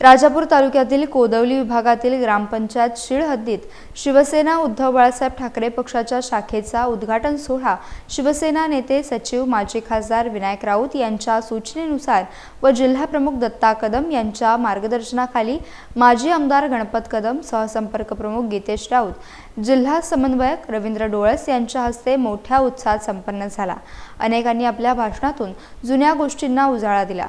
राजापूर तालुक्यातील कोदवली विभागातील ग्रामपंचायत शिळ हद्दीत शिवसेना उद्धव बाळासाहेब ठाकरे पक्षाच्या शाखेचा उद्घाटन सोहळा शिवसेना नेते सचिव माजी खासदार विनायक राऊत यांच्या सूचनेनुसार व जिल्हाप्रमुख दत्ता कदम यांच्या मार्गदर्शनाखाली माजी आमदार गणपत कदम सहसंपर्क प्रमुख गीतेश राऊत जिल्हा समन्वयक रवींद्र डोळस यांच्या हस्ते मोठ्या उत्साहात संपन्न झाला. अनेकांनी आपल्या भाषणातून जुन्या गोष्टींना उजाळा दिला.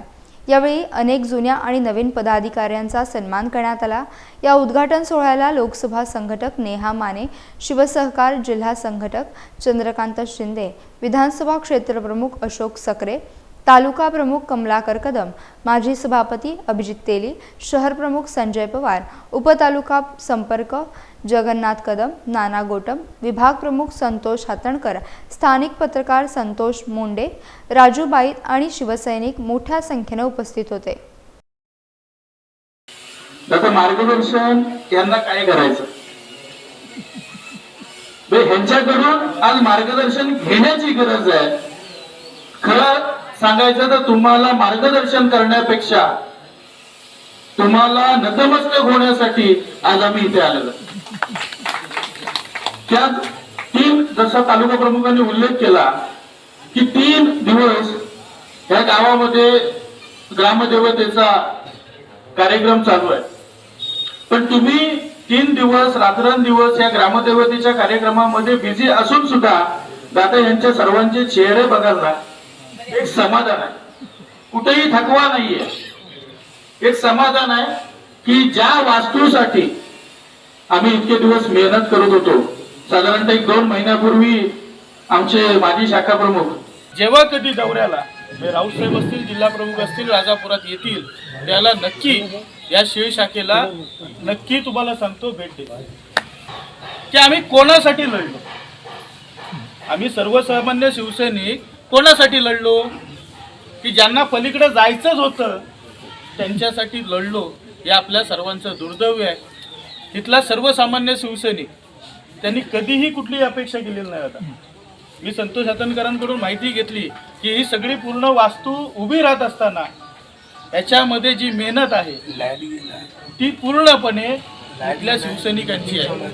यावेळी अनेक जुन्या आणि नवीन पदाधिकाऱ्यांचा सन्मान करण्यात आला. या उद्घाटन सोहळ्याला लोकसभा संघटक नेहा माने शिवसहकार जिल्हा संघटक चंद्रकांत शिंदे विधानसभा क्षेत्रप्रमुख अशोक सकरे तालुका प्रमुख कमलाकर कदम माजी सभापती अभिजित तेली शहर प्रमुख संजय पवार उपतालुका संपर्क जगन्नाथ कदम नाना गोटम विभाग प्रमुख संतोष हातणकर स्थानिक पत्रकार संतोष मुंडे राजू बाईत आणि शिवसैनिक मोठ्या संख्येने उपस्थित होते. मार्गदर्शन यांना काय करायचं? ह्यांच्याकडून आज मार्गदर्शन घेण्याची गरज आहे. खरं सांगायचं तर तुम्हाला मार्गदर्शन करण्यापेक्षा तुम्हाला नतमस्तक होण्यासाठी आज आम्ही इथे आलेलो त्यात तीन जसा तालुका प्रमुखांनी उल्लेख केला की तीन दिवस या गावामध्ये ग्रामदेवतेचा कार्यक्रम चालू आहे. पण तुम्ही तीन दिवस रात्रंदिवस या ग्रामदेवतेच्या कार्यक्रमामध्ये बिझी असून सुद्धा दादा यांच्या सर्वांचे चेहरे बघायला एक समाधान आहे. कुठेही थकवा नाहीये. एक समाधान आहे की ज्या वास्तूसाठी आम्ही इतके दिवस मेहनत करत होतो साधारणतः एक दोन महिन्यापूर्वी आमचे माजी शाखा प्रमुख जेव्हा कधी दौऱ्याला राऊतसाहेब असतील जिल्हा प्रमुख असतील राजापुरात येतील त्याला नक्की या शिळ शाखेला नक्की तुम्हाला सांगतो भेट दे की आम्ही कोणासाठी लढलो? आम्ही सर्वसामान्य शिवसैनिक कोणासाठी लढलो? की ज्यांना पलीकडे जायचंच होतं त्यांच्यासाठी लढलो हे आपल्या सर्वांचं दुर्दैव आहे. तिथला सर्वसामान्य शिवसैनिक त्यांनी कधीही कुठलीही अपेक्षा केलेली नाही आता. मी संतोष हातनकरांकडून माहिती घेतली की ही सगळी पूर्ण वास्तू उभी राहत असताना याच्यामध्ये जी मेहनत आहे ती पूर्णपणे इथल्या शिवसैनिकांची आहे.